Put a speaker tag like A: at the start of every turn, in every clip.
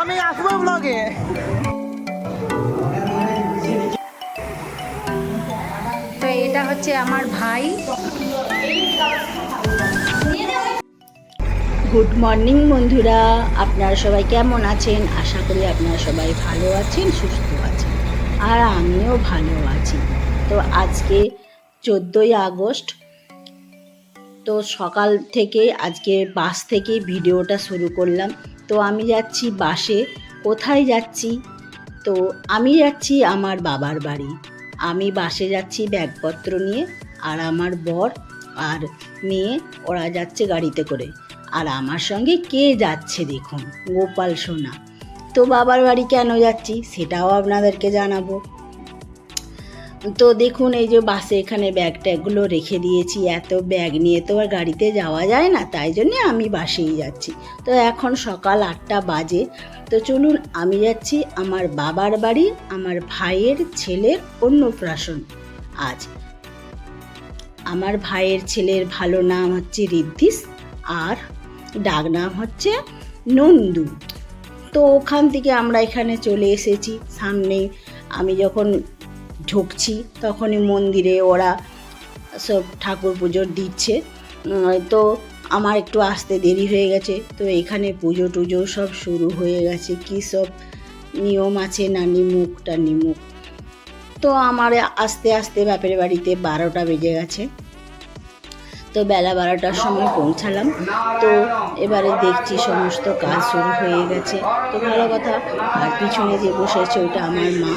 A: আমি আসব ব্লগে
B: তো এটা হচ্ছে আমার ভাই গুড মর্নিং বন্ধুরা, আপনারা সবাই কেমন আছেন? আশা করি আপনারা সবাই ভালো আছেন, সুস্থ আছেন, আর আমিও ভালো আছি। তো আজকে চোদ্দোই আগস্ট। তো সকাল থেকে, আজকে বাস থেকে ভিডিওটা শুরু করলাম। তো আমি যাচ্ছি বাসে। কোথায় যাচ্ছি? তো আমি যাচ্ছি আমার বাবার বাড়ি। আমি বাসে যাচ্ছি ব্যাগপত্র নিয়ে আর আমার বর আর মেয়ে, ওরা যাচ্ছে গাড়িতে করে। আর আমার সঙ্গে কে যাচ্ছে দেখুন, গোপাল সোনা। তো বাবার বাড়ি কেন যাচ্ছি সেটাও আপনাদেরকে জানাব। তো দেখুন, এই যে বাসে এখানে ব্যাগ ট্যাগগুলো রেখে দিয়েছি। এত ব্যাগ নিয়ে তো আর গাড়িতে যাওয়া যায় না, তাই জন্যে আমি বাসেই যাচ্ছি। তো এখন সকাল আটটা বাজে। তো চলুন, আমি যাচ্ছি আমার বাবার বাড়ি, আমার ভাইয়ের ছেলের অন্নপ্রাশন। আজ আমার ভাইয়ের ছেলের ভালো নাম হচ্ছে রিদ্ধিস, আর ডাক নাম হচ্ছে নন্দু। তো ওখান থেকে আমরা এখানে চলে এসেছি। সামনে আমি যখন ঢুকছি, তখনই মন্দিরে ওরা সব ঠাকুর পুজো দিচ্ছে। তো আমার একটু আসতে দেরি হয়ে গেছে, তো এখানে পুজো টুজো সব শুরু হয়ে গেছে। কী সব নিয়ম আছে না নিমুখ টা নিমুখ তো আমার আস্তে আস্তে বাপের বাড়িতে বারোটা বেজে গেছে। তো বেলা বারোটার সময় পৌঁছালাম। তো এবারে দেখছি সমস্ত কাজ শুরু হয়ে গেছে। তো ভালো কথা, আর পিছনে যে বসেছে ওটা আমার মা,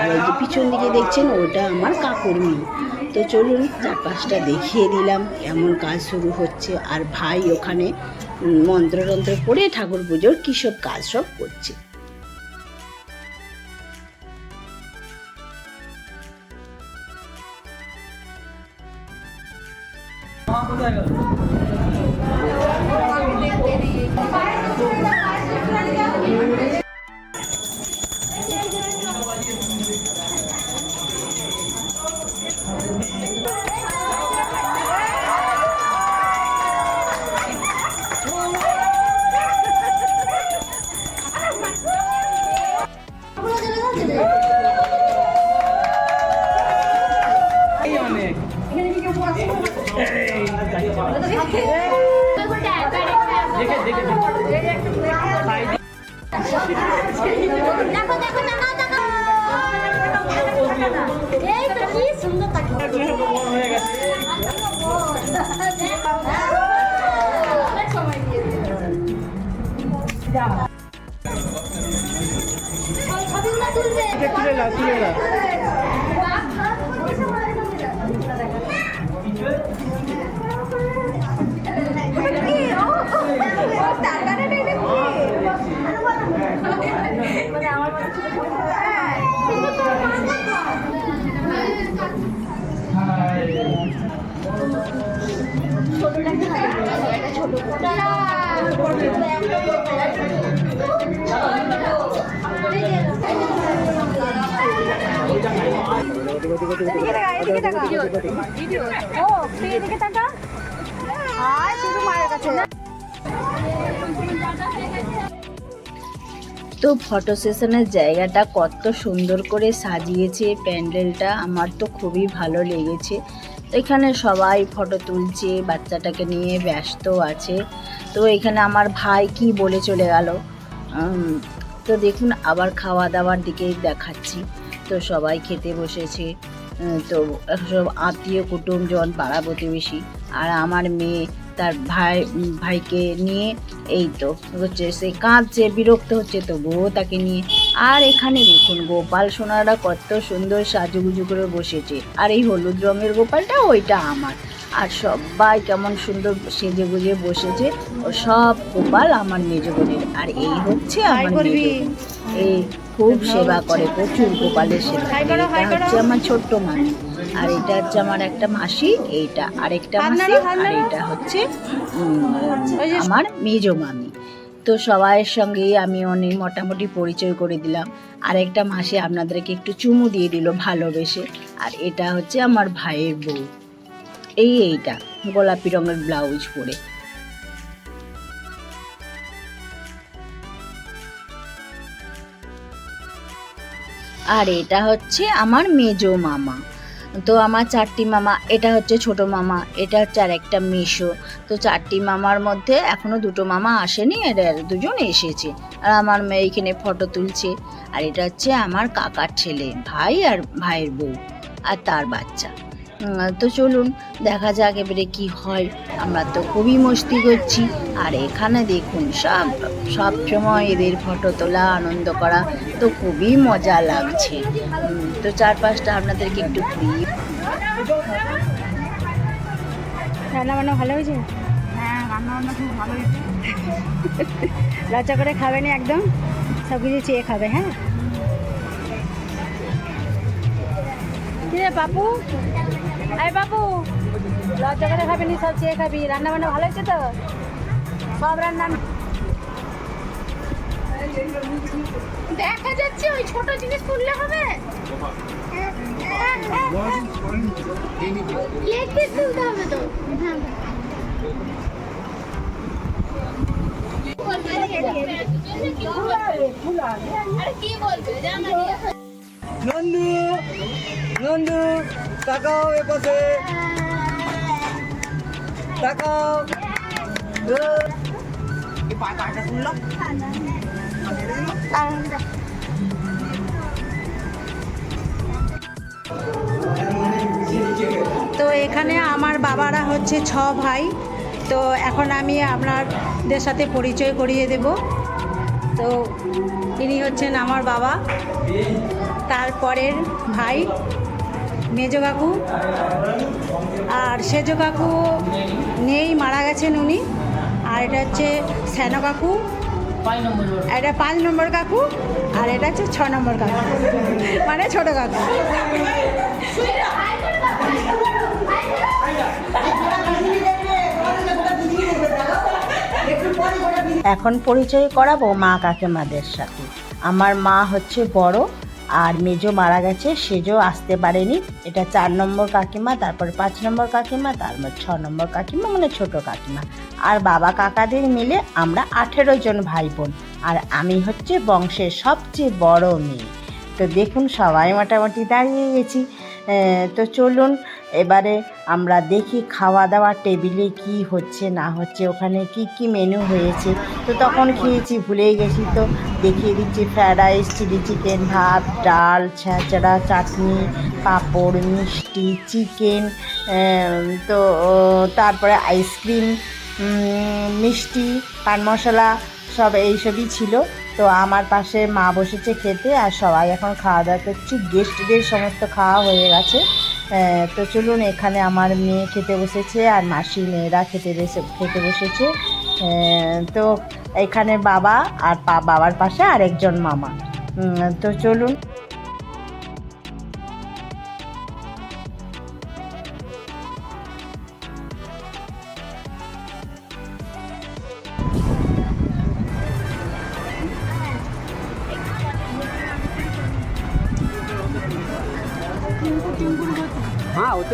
B: আর ওই যে পিছন দিকে দেখছেন ওটা আমার কাকুর মেয়ে তো চলুন চারপাশটা দেখিয়ে দিলাম কেমন কাজ শুরু হচ্ছে। আর ভাই ওখানে মন্ত্রতন্ত্র পড়ে ঠাকুর পুজোর কী সব কাজ সব করছে।
A: দেখে দেখে
C: তাকাও তাকাও এই তো কি সুন্দর তাকিয়ে
A: বড়
B: তো ফটো সেশনের জায়গাটা কত সুন্দর করে সাজিয়েছে প্যান্ডেলটা, আমার তো খুবই ভালো লেগেছে। তো এখানে সবাই ফটো তুলছে, বাচ্চাটাকে নিয়ে ব্যস্ত আছে। তো এখানে আমার ভাই কি বলে চলে গেল। তো দেখুন, আবার খাওয়া দাওয়ার দিকেই দেখাচ্ছি। তো সবাই খেতে বসেছে। তো সব আত্মীয় কুটুমজন পাড়া প্রতিবেশী আর আমার মেয়ে তার ভাই ভাইকে নিয়ে এই তো হচ্ছে সে কাঁদছে বিরক্ত হচ্ছে তবুও তাকে নিয়ে। আর এখানে দেখুন গোপাল সোনারা কত সুন্দর সাজুগুজু করে বসেছে। আর এই হলুদ রঙের গোপালটা ওইটা আমার। আর সবাই কেমন সুন্দর সেজে গুজে বসেছে। ও সব গোপাল আমার মেজ বোনের আর এই হচ্ছে আমার। এই খুব সেবা করে প্রচুর গোপালের সেবা এটা হচ্ছে আমার ছোট্ট মামি আর এটা হচ্ছে আমার একটা মাসি এইটা আরেকটা মাসি আর এটা হচ্ছে আমার মেজ মামি। তো সবাইয়ের সঙ্গেই আমি অনেক মোটামুটি পরিচয় করে দিলাম। আর একটা মাসি আপনাদেরকে একটু চুমু দিয়ে দিল ভালোবেসে। আর এটা হচ্ছে আমার ভাইয়ের বউ। এই এইটা গোলাপি রঙের ব্লাউজ পরে। আর এটা হচ্ছে আমার মেজো মামা। তো আমার চারটি মামা, এটা হচ্ছে ছোট মামা, এটা হচ্ছে আর একটা মেশো তো চারটি মামার মধ্যে এখনও দুটো মামা আসেনি, আর দুজন এসেছে। আর আমার মেয়ে এখানে ফটো তুলছে। আর এটা হচ্ছে আমার কাকার ছেলে, ভাই আর ভাইয়ের বউ, আর তার বাচ্চা। তো চলুন, দেখা যাক এবারে কি হয়। আমরা তো খুবই মস্তি করছি। আর এখানে দেখুন, সব সব সময় এদের ফটো তোলা, আনন্দ করা তো খুবই মজা লাগছে। তো চারপাশটা আপনাদেরকে একটু ঘুরিয়ে
D: রান্না বান্না ভালো হয়েছে? হ্যাঁ রান্না বান্না খুব ভালো হয়েছে। লজ্জা করে খাবে না একদম? সব কিছু চেয়ে খাবে হ্যাঁ? কি রে বাপু এই বাপু লজ্জা করে খাবি নি সব চেয়ে খাবি। রান্না বান্না ভালো হয়েছে তো? সব রান্না
C: দেখা যাচ্ছে ওই ছোট জিনিস তুললে হবে। লেগ পিস তুলতে হবে তো? আরে কি বলছে জানা।
A: নন্দু নন্দু। তাকাও তাকাও।
D: তো এখানে আমার বাবারা হচ্ছে ছ ভাই। তো এখন আমি আপনাদের সাথে পরিচয় করিয়ে দেব। তো ইনি হচ্ছেন আমার বাবা। তারপরের ভাই। মেজ কাকু আর সেজ কাকু নেই মারা গেছেন উনি। আর এটা হচ্ছে শ্যানো কাকু এটা পাঁচ নম্বর কাকু, আর এটা হচ্ছে ছ নম্বর কাকু। মানে ছোট কাকু।
B: এখন পরিচয় করাবো মা কাকিমাদের সাথে। আমার মা হচ্ছে বড় আর মেজো মারা গেছে, সেজো আসতে পারেনি। এটা চার নম্বর কাকিমা, তারপর পাঁচ নম্বর কাকিমা, তারপর ছ নম্বর কাকিমা মানে ছোট কাকিমা। আর বাবা কাকাদের মিলে আমরা আঠেরো জন ভাই বোন আর আমি হচ্ছে বংশের সবচেয়ে বড় মেয়ে। তো দেখুন, সবাই মোটামুটি দাঁড়িয়ে গেছি। তো চলুন এবারে আমরা দেখি খাওয়া দাওয়া টেবিলে কি হচ্ছে, না হচ্ছে, ওখানে কি কি মেনু হয়েছে। তো তখন খেয়েছি, ভুলেই গেছি তো। দেখিয়ে দিচ্ছি ফ্রায়েড রাইস চিলি চিকেন ভাত, ডাল, ছেঁচড়া, চাটনি, পাঁপড়, মিষ্টি চিকেন তো তারপরে আইসক্রিম মিষ্টি, পান মশলা, সব এইসবই ছিল। তো আমার পাশে মা বসেছে খেতে আর সবাই এখন খাওয়া দাওয়া করছি। গেস্টদের সমস্ত খাওয়া হয়ে গেছে। তো চলুন, এখানে আমার মেয়ে খেতে বসেছে আর মাসি মেয়েরা খেতে বসে, খেতে বসেছে। তো এখানে বাবা আর বাবার পাশে আরেকজন মামা। তো চলুন।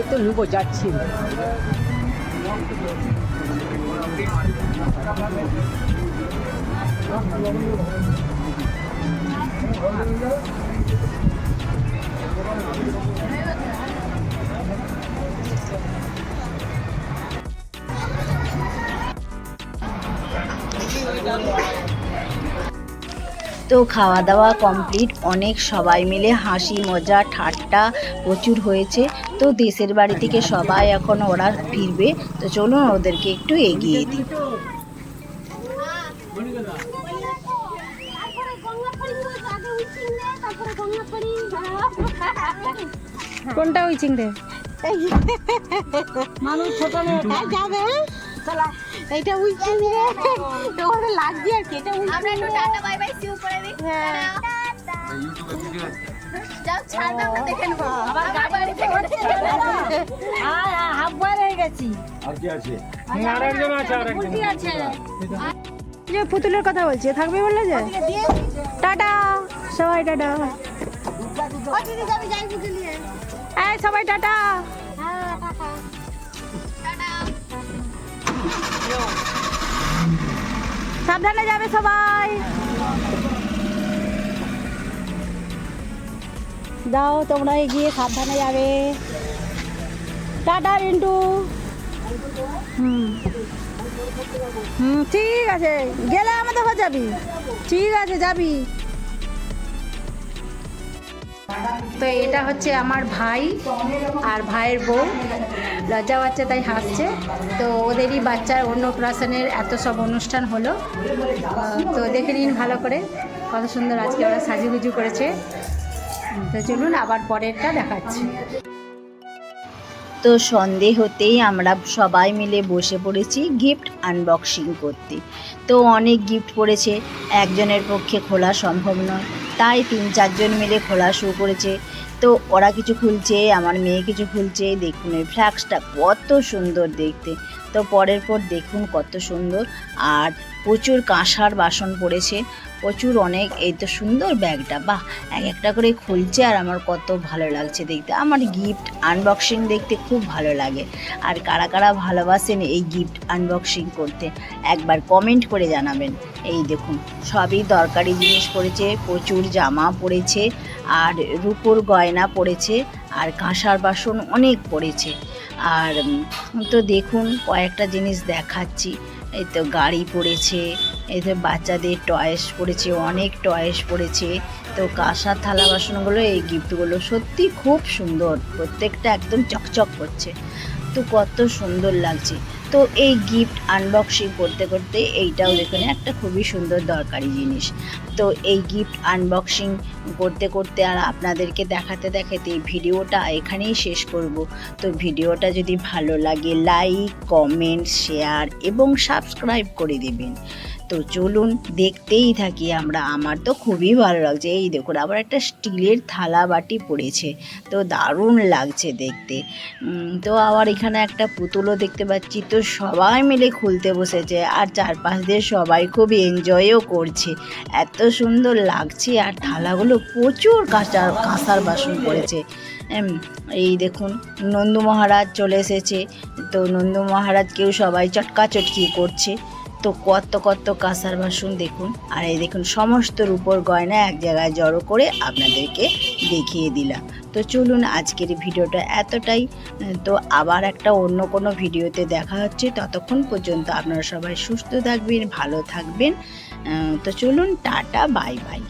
A: তো নেব যাচ্ছি
B: তো খাওয়া দাওয়া কমপ্লিট অনেক সবাই মিলে হাসি মজা ঠাট্টা প্রচুর হয়েছে। তো দেশের বাড়ি থেকে সবাই এখন ওরা ফিরবে। তো চলুন ওদেরকে একটু এগিয়ে দিই।
D: কোনটা ওই চিংড়ে?
C: মানুষ ছোট যাবে? উইচিং রে তোমাদের লাগবে আর কি এটা আমরা একটু টাটা বাই বাই সি উপরে দিই হ্যাঁ। যাও ছাড়বে আমরা দেখে নেব। আবার গাড়ি থেকে
D: হাফ বয়েল হয়ে গেছি।
C: উল্টি আছে।
D: যে পুতুলের কথা বলছি থাকবে বললে যে? টাটা সবাই টাটা। সবাই টাটা।
B: সাবধানে যাবে সবাই। দাও, তোমরা এগিয়ে সাবধানে যাবে। টাটা, রিন্টু। হুম। হুম, ঠিক আছে। গেলে আমাদের ঘর যাবি। ঠিক আছে, যাবি। তো এটা হচ্ছে আমার ভাই আর ভাইয়ের বউ। লজ্জা বাচ্চা তাই হাসছে। তো ওদেরই বাচ্চার অন্নপ্রাশনের এত সব অনুষ্ঠান হলো। তো দেখে নিন ভালো করে কত সুন্দর আজকে ওরা সাজুগুজু করেছে। তো চলুন আবার পরেরটা দেখাচ্ছি। তো সন্ধে হতেই আমরা সবাই মিলে বসে পড়েছি গিফট আনবক্সিং করতে। তো অনেক গিফট পড়েছে, একজনের পক্ষে খোলা সম্ভব নয়। তাই তিন চারজন মিলে খোলা শুরু করেছে। তো ওরা কিছু খুলছে, আমার মেয়ে কিছু খুলছে, দেখুন এই ফ্ল্যাক্সটা কত সুন্দর দেখতে। তো পরের পর দেখুন কত সুন্দর, আর প্রচুর কাঁসার বাসন পড়েছে। প্রচুর অনেক, এই তো সুন্দর ব্যাগটা, বাহ! এক একটা করে খুলছে আর আমার কত ভালো লাগছে দেখতে। আমার গিফট আনবক্সিং দেখতে খুব ভালো লাগে। আর কারা কারা ভালোবাসেন এই গিফট আনবক্সিং করতে, একবার কমেন্ট করে জানাবেন। এই দেখুন, সবই দরকারি জিনিস পড়েছে, প্রচুর জামা পড়েছে, আর রূপোর গয়না পড়েছে, আর কাঁসার বাসন অনেক পড়েছে। আর তো দেখুন, কয়েকটা জিনিস দেখাচ্ছি। এই তো গাড়ি পড়েছে এই তো বাচ্চাদের টয়েস পড়েছে, অনেক টয়েস পড়েছে। তো কাঁসার থালা বাসনগুলো, এই গিফটগুলো সত্যি খুব সুন্দর, প্রত্যেকটা একদম চকচক করছে। তো কত সুন্দর লাগছে। তো এই গিফট আনবক্সিং করতে করতে এইটাও দেখুন, একটা খুবই সুন্দর দরকারি জিনিস। তো এই গিফট আনবক্সিং করতে করতে আর আপনাদেরকে দেখাতে দেখাতে এই ভিডিওটা এখানেই শেষ করব। তো ভিডিওটা যদি ভালো লাগে লাইক কমেন্ট শেয়ার এবং সাবস্ক্রাইব করে দেবেন। তো চলুন দেখতেই থাকি আমরা। আমার তো খুবই ভালো লাগছে। এই দেখুন, আবার একটা স্টিলের থালা বাটি পড়েছে। তো দারুণ লাগছে দেখতে। তো আবার এখানে একটা পুতুলও দেখতে পাচ্ছি। তো সবাই মিলে খুলতে বসেছে আর চারপাশ দিয়ে সবাই খুব এনজয়ও করছে। এত সুন্দর লাগছে আর থালাগুলো প্রচুর কাঁচার, কাঁসার বাসন পড়েছে। এই দেখুন, নন্দু মহারাজ চলে এসেছে। তো নন্দু মহারাজকেও সবাই চটকা চটকি করছে। কত কত কাঁসার বাসন দেখুন। আর এই দেখুন সমস্ত রূপোর গয়না এক জায়গায় জড়ো করে আপনাদেরকে দেখিয়ে দিলাম। তো চলুন আজকের ভিডিওটা এতটাই। তো আবার একটা অন্য কোনো ভিডিওতে দেখা হচ্ছে। ততক্ষণ পর্যন্ত আপনারা সবাই সুস্থ থাকবেন, ভালো থাকবেন। তো চলুন, টাটা, বাই বাই।